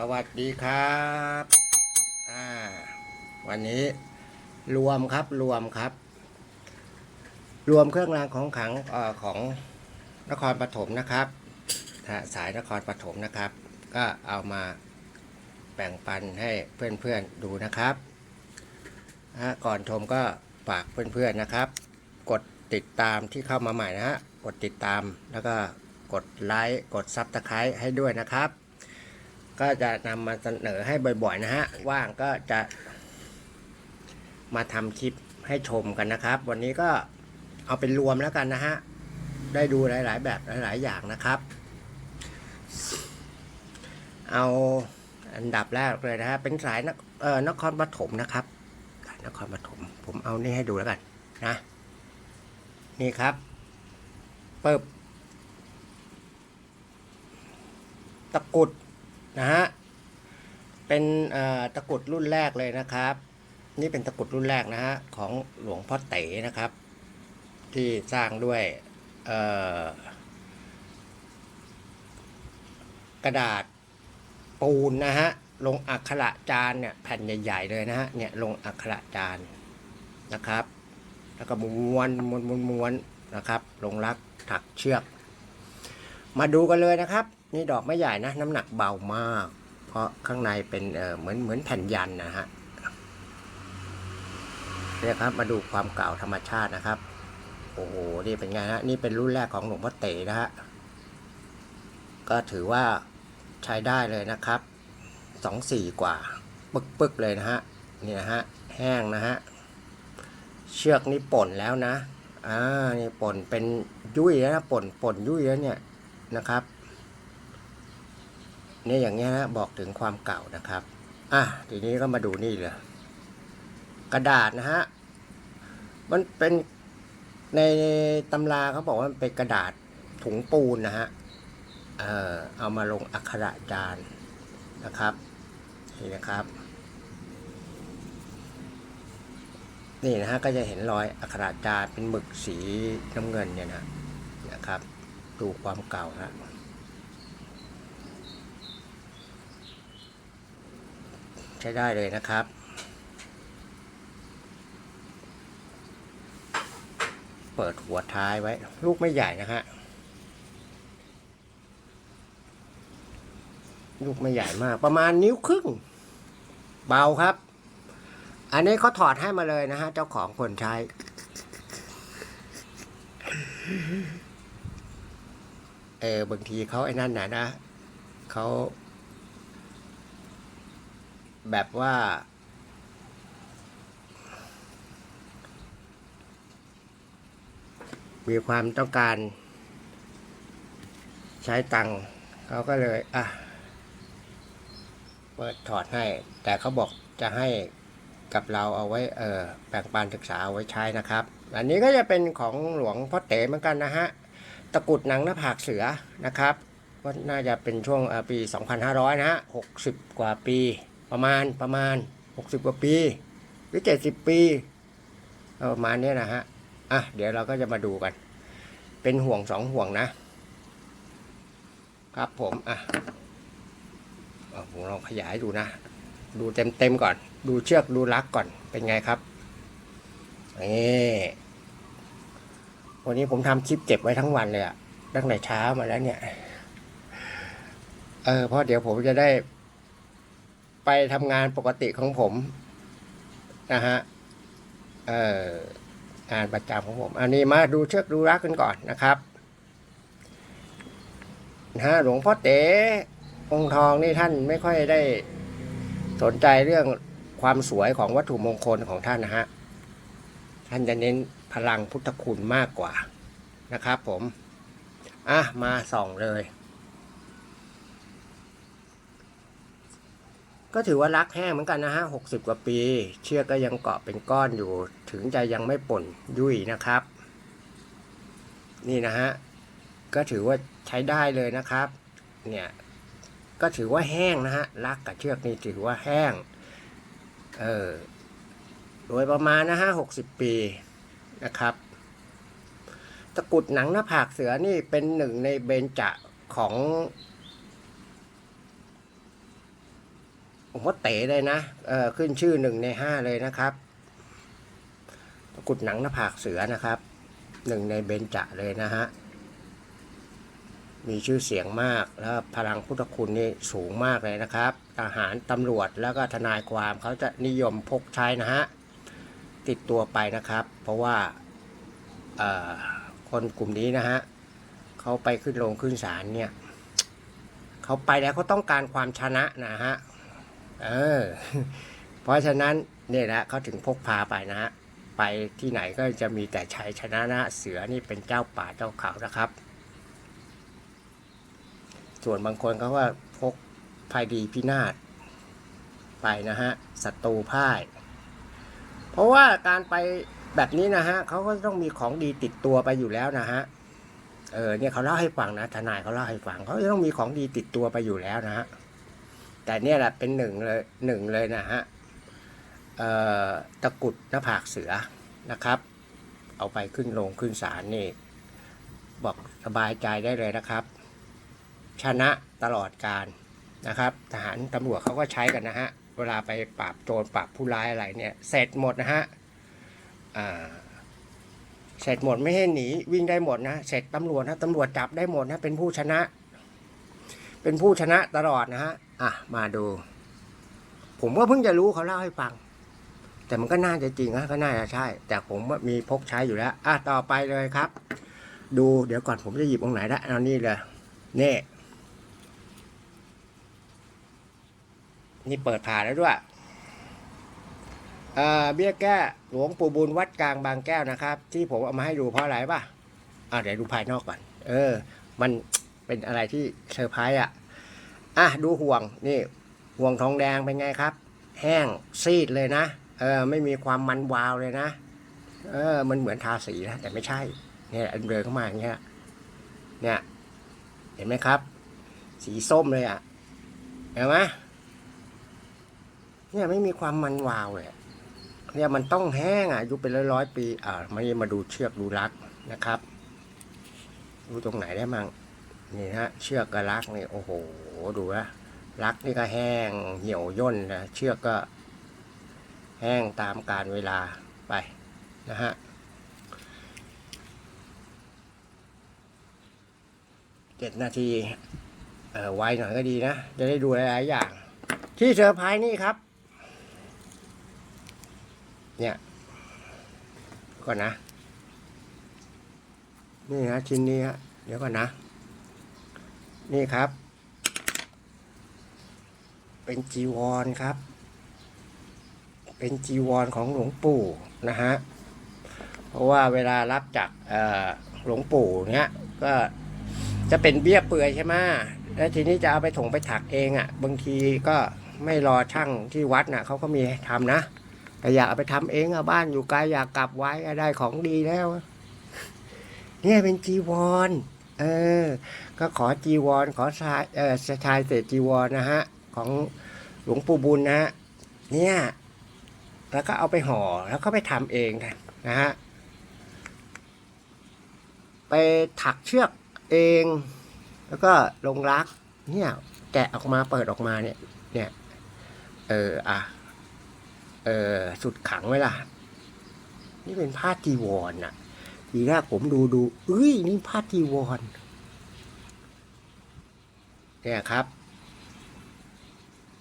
สวัสดีครับอ่าวันนี้รวมครับรวมครับ รวมเครื่องรางของขลังออของนครปฐมนะครับสายนครปฐมนะครับ ก็เอามาแบ่งปันให้เพื่อนๆดูนะครับก่อนชมก็ฝากเพื่อนๆนะครับ กดติดตามที่เข้ามาใหม่นะฮะกดติดตามแล้วก็กดไลค์กดซับสไครต์ให้ด้วยนะครับ ก็จะนำมาเสนอให้บ่อยๆนะฮะ ว่างก็จะมาทำคลิปให้ชมกันนะครับ วันนี้ก็เอาเป็นรวมแล้วกันนะฮะ ได้ดูหลายๆ แบบหลายๆ อย่างนะครับ เอาอันดับแรกเลยนะฮะ เป็นสายนเอ่อนครปฐมนะครับ นครปฐม ผมเอานี่ให้ดูแล้วกันนะ นี่ครับเปึ๊บตะกุด นะฮะ เป็นตะกรุดรุ่นแรกเลยนะครับ นี่เป็นตะกรุดรุ่นแรกนะฮะของหลวงพ่อเต๋นะครับ ที่สร้างด้วยกระดาษปูนนะฮะลงอักขระจานเนี่ยแผ่นใหญ่ๆเลยนะฮะเนี่ยลงอักขระจานนะครับ แล้วก็ม้วนม้วนม้วนนะครับ ลงรักถักเชือก มาดูกันเลยนะครับ นี่ดอกไม่ใหญ่นะ น้ำหนักเบามาก เพราะข้างในเป็นเออเหมือนเหมือนแผ่นยันนะฮะเนี่ยครับมาดูความเก่าธรรมชาตินะครับ โอ้โหนี่เป็นไงฮะนี่เป็นรุ่นแรกของหลวงพ่อเต๋นะฮะก็ถือว่าใช้ได้เลยนะครับสองสี่กว่า ปึกปึกๆเลยนะฮะนี่นะฮะแห้งนะฮะเชือกนี่ป่นแล้วนะอ่านี่ป่นเป็นยุ่ยแล้วนะป่นป่นยุ่ยแล้วเนี่ยนะครับ เนี่ยอย่างเงี้ยนะบอกถึงความเก่านะครับ อะทีนี้ก็มาดูนี่เลยกระดาษนะฮะมันเป็นในตำราเขาบอกว่ามันเป็นกระดาษถุงปูนนะฮะเออเอามาลงอักขระจานนะครับนี่นะครับ นี่นะฮะก็จะเห็นรอยอักขระจารเป็นหมึกสีน้ำเงินเนี่ยนะนะครับ ดูความเก่านะ ใช้ได้เลยนะครับ เปิดหัวท้ายไว้ ลูกไม่ใหญ่นะฮะลูกไม่ใหญ่มาก ประมาณนิ้วครึ่ง เบาครับ อันนี้เขาถอดให้มาเลยนะฮะ เจ้าของคนใช้ เออบางทีเขาไอ้นั่นนะนะเขา แบบว่า มีความต้องการ ใช้ตังค์เขาก็เลย อะ เปิดถอดให้ แต่เขาบอกจะให้กับเราเอาไว้เออแบ่งปันศึกษาเอาไว้ใช้นะครับ อันนี้ก็จะเป็นของหลวงพ่อเต๋เหมือนกันนะฮะตะกุดหนังหน้าผากเสือนะครับก็น่าจะเป็นช่วงเอ่อปี 2500 นะฮะ 60 กว่าปี ประมาณประมาณ 60 กว่าปี หรือ 70 ปีประมาณนี้นะฮะอะเดี๋ยวเราก็จะมาดูกัน เป็นห่วงสองห่วงนะ ครับผมอะผมลองขยายดูนะ ดูเต็มเต็มก่อน ดูเชือกดูลักก่อนเป็นไงครับนี่วันนี้ผมทำคลิปเก็บไว้ทั้งวันเลยอะตั้งแต่เช้ามาแล้วเนี่ย เออเพราะเดี๋ยวผมจะได้ ไปทำงานปกติของผมนะฮะเอองานประจำของผม อันนี้มาดูเชือกดูรักกันก่อนนะครับนะฮะหลวงพ่อเต๋องค์ทองนี่ท่านไม่ค่อยได้สนใจเรื่องความสวยของวัตถุมงคลของท่านนะฮะ ท่านจะเน้นพลังพุทธคุณมากกว่านะครับผม อะ มาส่องเลย ก็ถือว่ารักแห้งเหมือนกันนะฮะหกสิบกว่าปี เชือกก็ยังเกาะเป็นก้อนอยู่ ถึงจะยังไม่ป่นยุ่ยนะครับ นี่นะฮะ ก็ถือว่าใช้ได้เลยนะครับ เนี่ย ก็ถือว่าแห้งนะฮะ รักกับเชือกนี่ถือว่าแห้ง เออ โดยประมาณนะฮะหกสิบปีนะครับ ตะกุดหนังหน้าผากเสือนี่เป็นหนึ่งในเบญจะของ ผมว่าเต๋เลยนะเออขึ้นชื่อหนึ่งในห้าเลยนะครับตะกุดหนังหน้าผากเสือนะครับหนึ่งในเบญจะเลยนะฮะมีชื่อเสียงมากแล้วพลังพุทธคุณนี่สูงมากเลยนะครับทหารตำรวจแล้วก็ทนายความเขาจะนิยมพกใช้นะฮะติดตัวไปนะครับ เพราะว่าเอ่อคนกลุ่มนี้นะฮะเขาไปขึ้นโรงขึ้นศาลเนี่ยเขาไปแล้วเขาต้องการความชนะนะฮะ เออ เพราะฉะนั้นเนี่ยแหละเขาถึงพกพาไปนะฮะ ไปที่ไหนก็จะมีแต่ชัยชนะนะเสือนี่เป็นเจ้าป่าเจ้าเขานะครับ ส่วนบางคนเขาว่าพกภัยดีพินาศไปนะฮะศัตรูพ่าย เพราะว่าการไปแบบนี้นะฮะเขาก็ต้องมีของดีติดตัวไปอยู่แล้วนะฮะเออเนี่ยเขาเล่าให้ฟังนะทนายเขาเล่าให้ฟังเขาจะต้องมีของดีติดตัวไปอยู่แล้วนะฮะ แต่เนี่ยแหละเป็นหนึ่งเลยหนึ่งเลยนะฮะตะกุดหน้าผากเสือนะครับ เอาไปขึ้นโรงขึ้นศาลนี่ บอกสบายใจได้เลยนะครับ ชนะตลอดการนะครับ ทหารตำรวจเขาก็ใช้กันนะฮะ เวลาไปปราบโจรปราบผู้ร้ายอะไรเนี่ย เสร็จหมดนะฮะเสร็จหมดไม่ให้หนีวิ่งได้หมดนะ เสร็จตำรวจนะตำรวจจับได้หมดนะ เป็นผู้ชนะ เป็นผู้ชนะตลอดนะฮะ อะ มาดู ผมก็เพิ่งจะรู้เขาเล่าให้ฟัง แต่มันก็น่าจะจริงนะก็น่าจะใช่ แต่ผมมีพกใช้อยู่แล้ว อะ ต่อไปเลยครับ ดูเดี๋ยวก่อนผมจะหยิบองไหนได้เอานี่เลยนี่นี่เปิดผ่าแล้วด้วยเอ่อเบี้ยแก้หลวงปู่บุญวัดกลางบางแก้วนะครับ ที่ผมเอามาให้ดูเพราะอะไรป่ะอ่าเดี๋ยวดูภายนอกก่อน เออ มันเป็นอะไรที่เซอร์ไพรส์อะ อะดูห่วงนี่ห่วงทองแดงเป็นไงครับ แห้งซีดเลยนะเออไม่มีความมันวาวเลยนะเออมันเหมือนทาสีนะแต่ไม่ใช่เนี่ยอันเดินเข้ามาอย่างเงี้ยเนี่ยเห็นไหมครับ สีส้มเลยอะเห็นไหมเนี่ยไม่มีความมันวาวเลยเนี่ยมันต้องแห้งอะอายุเป็นร้อยร้อยปีอ่ามานี่มาดูเชือกดูรักนะครับ ดูตรงไหนได้มั่ง นี่ฮะเชือกกับรักนี่โอ้โหดูนะรักนี่ก็แห้งเหี่ยวย่นนะเชือกก็ แห้งตามการเวลาไปนะฮะเจ็ดนาทีเออไวหน่อยก็ดีนะ จะได้ดูหลายๆอย่าง ที่เซอร์ไพรส์นี่ครับ เนี่ยก่อนนะ นี่ฮะชิ้นนี้ฮะเดี๋ยวก่อนนะ นี่ครับ เป็นจีวรครับ เป็นจีวรของหลวงปู่นะฮะ เพราะว่าเวลารับจากหลวงปู่เนี้ยก็จะเป็นเบี้ยเปื่อยใช่ไหมแล้วทีนี้จะเอาไปถงไปถักเองอะ่ะ บางทีก็ไม่รอช่างที่วัดน่ะเขาก็มีให้ทำนะ แต่อยากเอาไปทำเองอะบ้านอยู่ไกลอยากกลับไว้ได้ของดีแล้ว เนี่ยเป็นจีวร เออ ก็ขอจีวร ขอชายเออชายเศษจีวรนะฮะ ของหลวงปู่บุญนะฮะเนี่ย แล้วก็เอาไปห่อแล้วก็ไปทำเองนะฮะไปถักเชือกเอง แล้วก็ลงรัก เนี่ยแกะออกมาเปิดออกมาเนี่ย เนี่ย เอออะเออสุดขังไว้ล่ะ นี่เป็นผ้าจีวรน่ะ ทีแรกผมดูดูเอ้ยนี่ผ้าจีวรเนี่ยครับ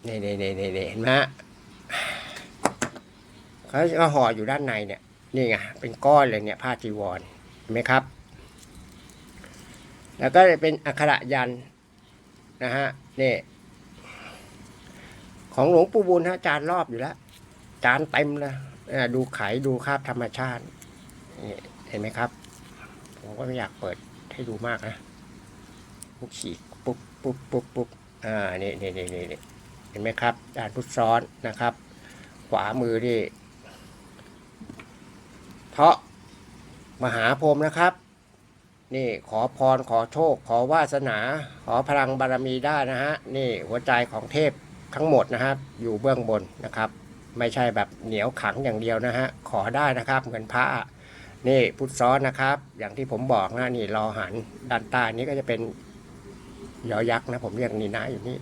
นี่นี่นี่นี่เห็นไหมเขาก็ห่ออยู่ด้านในเนี่ยนี่ไงเป็นก้อนเลยเนี่ยผ้าจีวรเห็นไหมครับ แล้วก็เป็นอักขระยันนะฮะนี่ของหลวงปู่บุญฮะจานรอบอยู่แล้ว จานเต็มเลยดูไขดูคราบธรรมชาตินี่ ห็นไหมครับ ผมก็ไม่อยากเปิดให้ดูมากนะปุ๊บฉีกปุ๊บปุ๊บปุ๊บปุ๊บอ่านี่นี่นี่นี่เห็นไหมครับจานพุทซ้อนนะครับ ขวามือนี่เพราะมหาพรมนะครับ นี่ขอพรขอโชค ขอวาสนา ขอพลังบารมีได้นะฮะนี่หัวใจของเทพทั้งหมดนะครับ อยู่เบื้องบนนะครับ ไม่ใช่แบบเหนียวขังอย่างเดียวนะฮะขอได้นะครับเหมือนพระ นี่พุทธซ้อนนะครับ อย่างที่ผมบอกนะนี่รอหันด้านใต้นี้ก็จะเป็นยอยักษ์นะ ผมเรียกนีนะอยู่นี่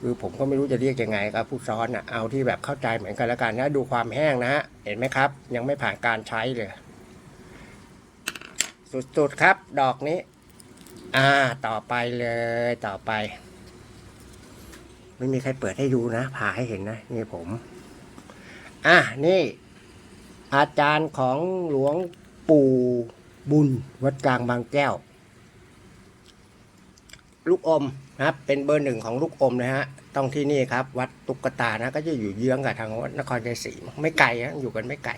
คือผมก็ไม่รู้จะเรียกยังไงครับผู้ซ้อนอะเอาที่แบบเข้าใจเหมือนกันแล้วกันนะดูความแห้งนะฮะเห็นไหมครับ ยังไม่ผ่านการใช้เลย สุดๆครับ ดอกนี้ อ่าต่อไปเลยต่อไป ไม่มีใครเปิดให้ดูนะผ่าให้เห็นนะนี่ผม อะนี่ อาจารย์ของหลวง ปู่บุญวัดกลางบางแก้ว ลูกอมนะครับ เป็นเบอร์หนึ่งของลูกอมนะฮะต้องที่นี่ครับ วัดตุ๊กตานะก็จะอยู่เยื้องกับทางวัดนครชัยศรีไม่ไกลนะอยู่กันไม่ไกล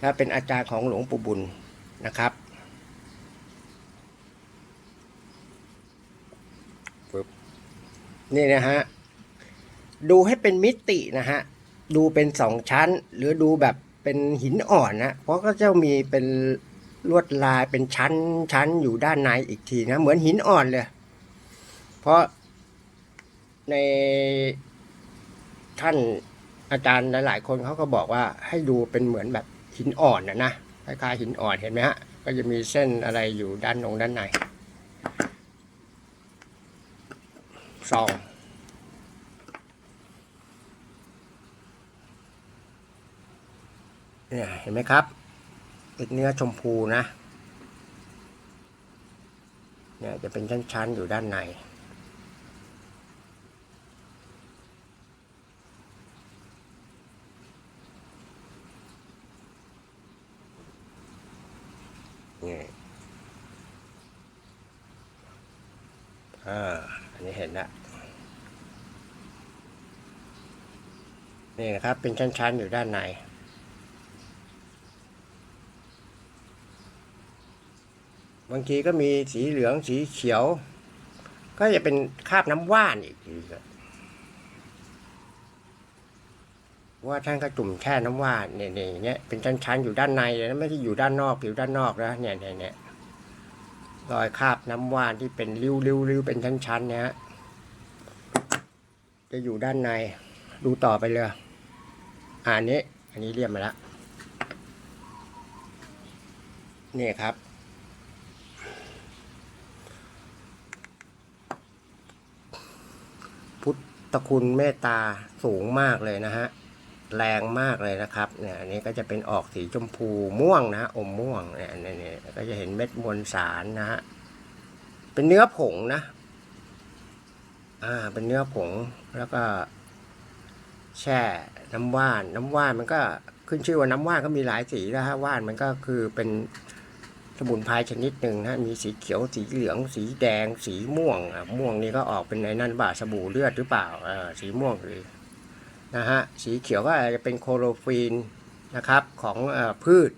แล้วเป็นอาจารย์ของหลวงปู่บุญนะครับปึ๊บนี่นะฮะดูให้เป็นมิตินะฮะดูเป็นสองชั้น หรือดูแบบ เป็นหินอ่อนนะเพราะก็จะมีเป็นลวดลายเป็นชั้นชั้นอยู่ด้านในอีกทีนะ เหมือนหินอ่อนเลย เพราะในท่านอาจารย์หลาย ๆ คนเขาก็บอกว่าให้ดูเป็นเหมือนแบบหินอ่อนนะนะคล้ายๆหินอ่อนเห็นไหมฮะ ก็จะมีเส้นอะไรอยู่ด้านนงด้านในซอง เนี่ยเห็นไหมครับเป็นเนื้อชมพูนะเนี่ยจะเป็นชั้นๆอยู่ด้านในนี่อ่าอันนี้เห็นละนี่นะครับเป็นชั้นๆอยู่ด้านใน บางทีก็มีสีเหลืองสีเขียว ก็จะเป็นคราบน้ำว่านอีกทีว่าท่านก็จุ่มแช่น้ำว่านเนี่ยเนี่ยเนี้ยเป็นชั้นๆอยู่ด้านในเลยนะไม่ใช่อยู่ด้านนอกผิวด้านนอกนะเนี่ยเนี่ยเนี่ยรอยคราบน้ำว่านที่เป็นริ้วริ้วริ้วเป็นชั้นๆเนี่ยฮะจะอยู่ด้านใน ดูต่อไปเลยอันนี้ อันนี้เรียบมาแล้วนี่ครับ พุทธคุณเมตตาสูงมากเลยนะฮะ แรงมากเลยนะครับ เนี่ยอันนี้ก็จะเป็นออกสีชมพูม่วงนะอมม่วงเนี่ยเนี่ยเนี่ยก็จะเห็นเม็ดมวลสารนะฮะ เป็นเนื้อผงนะ อ่า เป็นเนื้อผงแล้วก็ แช่น้ำว่าน น้ำว่านมันก็ขึ้นชื่อว่าน้ำว่านก็มีหลายสีนะฮะว่านมันก็คือเป็น สมุนไพรชนิดหนึ่งนะมีสีเขียวสีเหลือง สีแดง สีม่วงอะม่วงนี่ก็ออกเป็นในนั่นบ่าสบู่เลือดหรือเปล่าเออสีม่วงหรือนะฮะสีเขียวก็อาจจะเป็นโคโรฟีนนะครับของอพืช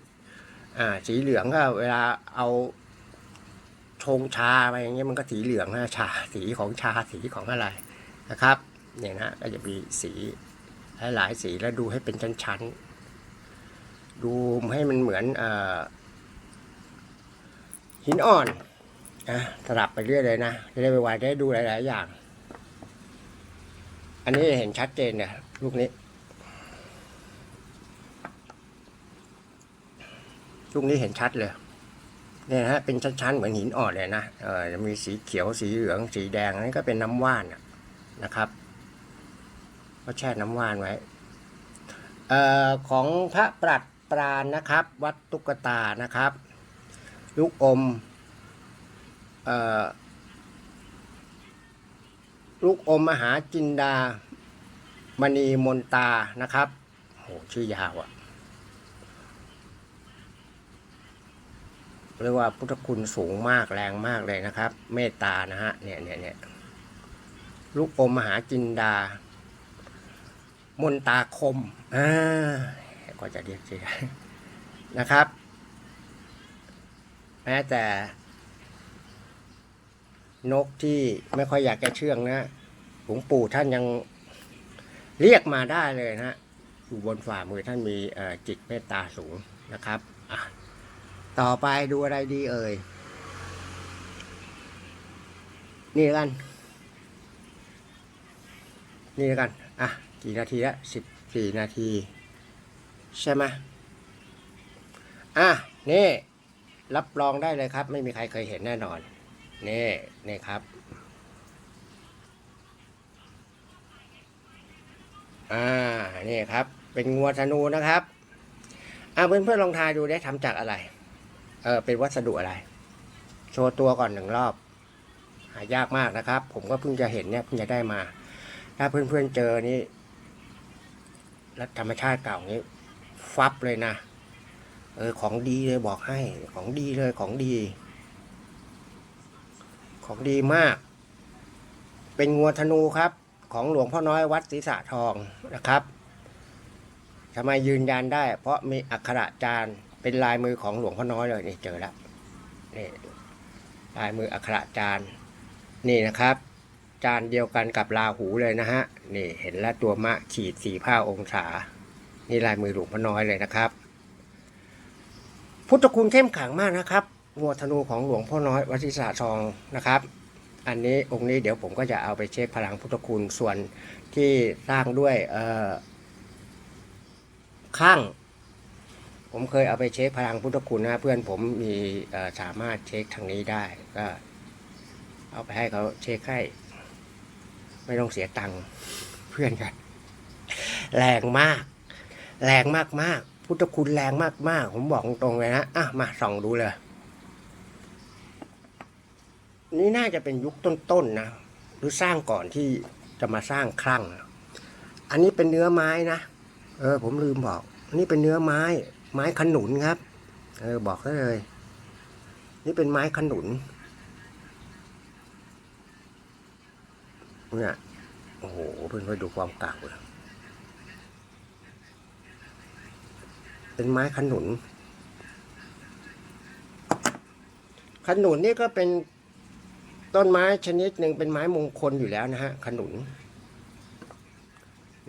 อ่าสีเหลืองก็เวลาเอาชงชาไปอย่างเงี้ยมันก็สีเหลืองนะชาสีของชาสีของอะไรนะครับเนี่ยนะก็จะมีสีหลายๆสีแล้วดูให้เป็นชั้นๆดูให้มันเหมือนเอ่อ หินอ่อนนะสลับไปเรื่อยเลยนะจะได้ไปไวๆได้ดูหลาย ๆ อย่าง อันนี้เห็นชัดเจนเนี่ยลูกนี้ลูกนี้เห็นชัดเลยเนี่ยนะฮะเป็นชั้น ๆ เหมือนหินอ่อนเลยนะเออจะมีสีเขียวสีเหลืองสีแดงอันนี้ก็เป็นน้ำว่านนะครับ ก็แช่น้ำว่านไว้เอ่อของพระปรัดปรานนะครับ วัดตุ๊กตานะครับ ลูกอมอลูกอมมหาจินดามณีมนตานะครับโหชื่อยาวอะ่ะเรียกว่าพุทธคุณสูงมากแรงมากเลยนะครับ เมตตานะฮะเนี่ยเนี่ยเนี่ยลูกอมมหาจินดา มนตาคมอ่าก็จะเรียกชื่อนะครับ แม้แต่ นกที่ไม่ค่อยอยากจะเชื่องนะหลวงปู่ท่านยังเรียกมาได้เลยนะอยู่บนฝ่ามือท่านมีจิตเมตตาสูงนะครับต่อไปดูอะไรดีเอ่ย นี่ล้วกัน นี่ล้วกัน อะ กี่นาทีละสิบสี่นาที ใช่ไหมอะ นี่ รับรองได้เลยครับ ไม่มีใครเคยเห็นแน่นอน นี่นี่ครับ อ่า นี่ครับ เป็นงัวธนูนะครับ อ่าเพื่อนเพื่อนลองทายดูได้ทำจากอะไร เออ เป็นวัสดุอะไร โชว์ตัวก่อนหนึ่งรอบ หายากมากนะครับ ผมก็เพิ่งจะเห็นเนี่ยเพิ่งจะได้มา ถ้าเพื่อนเพื่อนเจอนี่ แล้วธรรมชาติเก่านี้ ฟับเลยนะ เออของดีเลยบอกให้ ของดีเลยของดี ของดีมาก เป็นงัวธนูครับ ของหลวงพ่อน้อยวัดศรีษะทองนะครับทำไมยืนยันได้ เพราะมีอักขระจารย์เป็นลายมือของหลวงพ่อน้อยเลยนี่เจอแล้วนี่ลายมืออักขระจารย์นี่นะครับ จานเดียวกันกับราหูเลยนะฮะนี่เห็นแล้วตัวมะขีดสี่ผ้าองศา นี่ลายมือหลวงพ่อน้อยเลยนะครับ พุทธคุณเข้มขังมากนะครับงัวธนูของหลวงพ่อน้อยวัดศรีษะทองนะครับ อันนี้องค์นี้เดี๋ยวผมก็จะเอาไปเช็คพลังพุทธคุณส่วนที่สร้างด้วยเออข้าง ผมเคยเอาไปเช็คพลังพุทธคุณนะเพื่อนผมมีสามารถเช็คทางนี้ได้ก็เอาไปให้เขาเช็คให้ไม่ต้องเสียตังค์เพื่อนกัน แรงมาก แรงมากมาก พุทธคุณแรงมากมากๆ ผมบอกตรงๆเลยนะอะมาส่องดูเลย นี่น่าจะเป็นยุคต้นๆนะ หรือสร้างก่อนที่จะมาสร้างคลั่งอันนี้เป็นเนื้อไม้นะ เออ ผมลืมบอกอนนี้เป็นเนื้อไม้ ไม้ขนุนครับ เออ บอกได้เลย นี่เป็นไม้ขนุน เนี่ย โอ้โห เพื่อนๆดูความเก่าเลย เป็นไม้ขนุน ขนุนนี่ก็เป็นต้นไม้ชนิดหนึ่งเป็นไม้มงคลอยู่แล้วนะฮะขนุน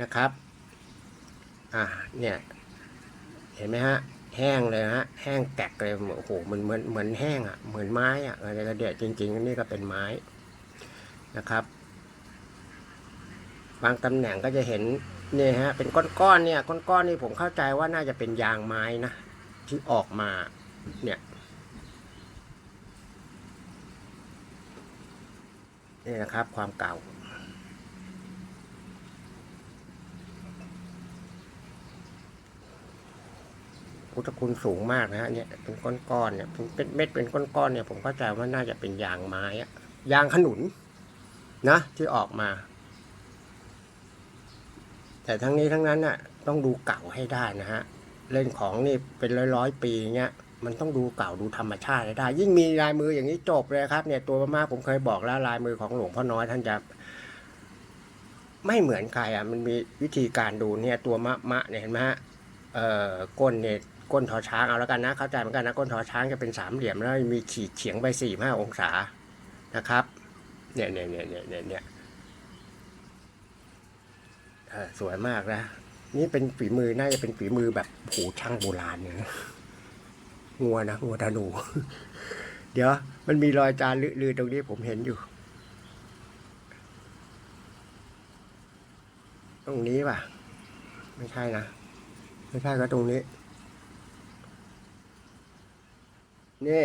นะครับ อ่า เนี่ย เห็นไหมฮะ แห้งเลยฮะ แห้งแตกเลย โอ้โห มันเหมือนเหมือนแห้งอะ เหมือนไม้อะอะไรก็เดียจริงๆอันนี่ก็เป็นไม้นะครับ บางตำแหน่งก็จะเห็น เนี่ยฮะเป็นก้อนๆเนี่ยก้อนๆนี่ผมเข้าใจว่าน่าจะเป็นยางไม้นะที่ออกมาเนี่ยนี่นะครับความเก่า พุทธคุณสูงมากนะฮะเนี่ยเป็นก้อนๆเนี่ยเป็นเม็ดเป็นก้อนๆเนี่ยผมเข้าใจว่าน่าจะเป็นยางไม้อะยางขนุนนะที่ออกมา แต่ทั้งนี้ทั้งนั้นน่ะต้องดูเก่าให้ได้นะฮะ เล่นของนี่เป็นร้อยร้อยปีเงี้ยมันต้องดูเก่าดูธรรมชาติให้ได้ ยิ่งมีลายมืออย่างนี้จบเลยครับ เนี่ยตัวมากผมเคยบอกแล้วลายมือของหลวงพ่อน้อยท่านจะไม่เหมือนใครอะมันมีวิธีการดูเนี่ยตัวมะมะเนี่ยเห็นไหมฮะเอ่อก้นเนี่ยก้นทอช้างเอาแล้วกันนะเข้าใจเหมือนกันนะก้นทอช้างจะเป็นสามเหลี่ยมแล้วมีขีดเฉียงไปสี่ห้าองศานะครับ เนี่ยเนี่ยเนี่ยเนี่ยเนี่ยย สวยมากนะ นี่เป็นฝีมือน่าจะเป็นฝีมือแบบโหช่างโบราณเนี่ยงัวนะงัวธนู เดี๋ยว มันมีรอยจานลือๆตรงนี้ผมเห็นอยู่ ตรงนี้ป่ะ ไม่ใช่นะ ไม่ใช่ก็ตรงนี้ นี่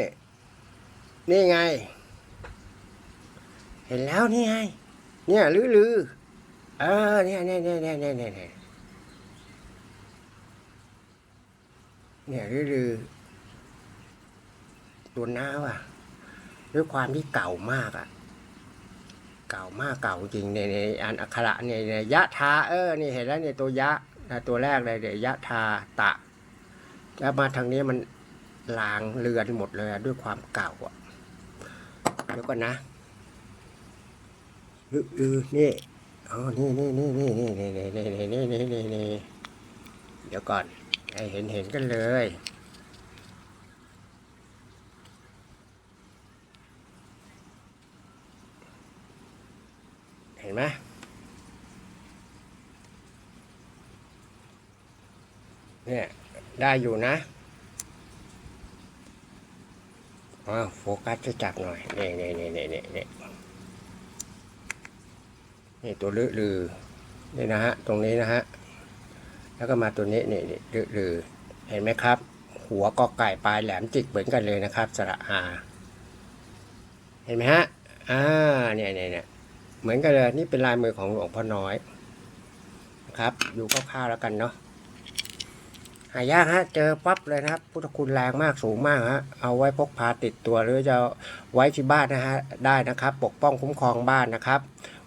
นี่ไง เห็นแล้วนี่ไง เนี่ยลือลือ เออเนี่ยเนี่ยเนี่ยเนี่ยเนี่ยเนี่ยเนี่ยเนี่ยลือลือตัวน้าว่ะ ด้วยความที่เก่ามากอะ เก่ามากเก่าจริงในในอันอักขระเนี่ยเนี่ยะทาเออนี่เห็นแล้วเนี่ยตัวยะนะตัวแรกเลยเดี๋ยยะทาตะแล้วมาทางนี้มันลางเรือนหมดเลยด้วยความเก่าอะเดี๋ยวก่อนนะอืออือนี่ อ๋อนี่นี่นี่นี่นี่นี่นี่นี่นี่นี่นี่นี่เดี๋ยวก่อนให้เห็นเห็นกันเลย เห็นไหมเนี่ยได้อยู่นะอ้าวโฟกัสจะจับหน่อยเนี่ยเนี่นี่นี่นี่นี่ย นี่ตัวลือลือนี่นะฮะตรงนี้นะฮะแล้วก็มาตัวนี้นี่นี่ลือลือเห็นไหมครับ หัวกอไก่ปลายแหลมจิกเหมือนกันเลยนะครับสระอาเห็นไหมฮะอ่าเนี่ยเนี่ยเนี่ยเหมือนกันเลยนี่เป็นลายมือของหลวงพ่อน้อยครับอยู่คร่าวๆแล้วกันเนาะหายากฮะเจอปั๊บเลยนะครับ พุทธคุณแรงมากสูงมากฮะเอาไว้พกพาติดตัวหรือจะไว้ที่บ้านนะฮะได้นะครับ ปกป้องคุ้มครองบ้านนะครับ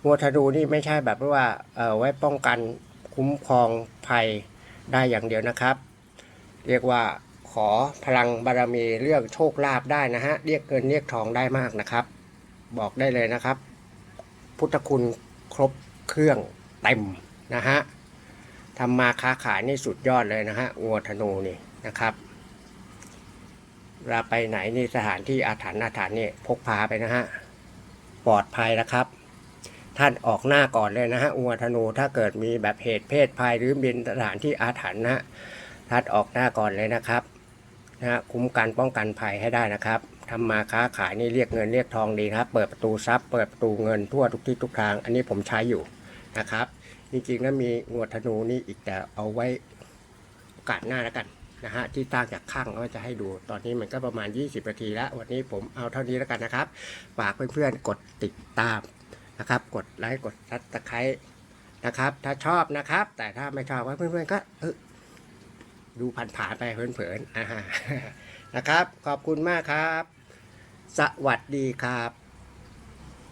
วัวธนูนี่ไม่ใช่แบบว่าเอ่อไว้ป้องกันคุ้มครองภัยได้อย่างเดียวนะครับ เรียกว่าขอพลังบารมีเรื่องโชคลาภได้นะฮะเรียกเงินเรียกทองได้มากนะครับ บอกได้เลยนะครับ พุทธคุณครบเครื่องเต็มนะฮะทำมาค้าขายนี่สุดยอดเลยนะฮะงัวธนูนี่นะครับเวลาไปไหนนี่สถานที่อาถรรพ์อาถรรพ์นี่พกพาไปนะฮะปลอดภัยนะครับ ท่านออกหน้าก่อนเลยนะฮะงัวธนูถ้าเกิดมีแบบเหตุเพศภัยหรือเป็นสถานที่อาถรรพ์นะท่านออกหน้าก่อนเลยนะครับนะฮะคุ้มกันป้องกันภัยให้ได้นะครับทำมาค้าขายนี่เรียกเงินเรียกทองดีครับ เปิดประตูทรัพย์เปิดประตูเงินทั่วทุกที่ทุกทาง อันนี้ผมใช้อยู่นะครับ จริงๆแล้วมีงวดธนูนี่อีกแต่เอาไว้โอกาสหน้าแล้วกันนะฮะที่ตั้งจากข้างก็จะให้ดูตอนนี้มันก็ประมาณ 20นาทีแล้ว วันนี้ผมเอาเท่านี้แล้วกันนะครับฝากเพื่อนๆกดติดตาม นะครับ กดไลค์กดซับสไครต์นะครับ ถ้าชอบนะครับ แต่ถ้าไม่ชอบก็เพื่อนๆก็ดูผ่านๆไปเผินๆนะครับ ขอบคุณมากครับ สวัสดีครับ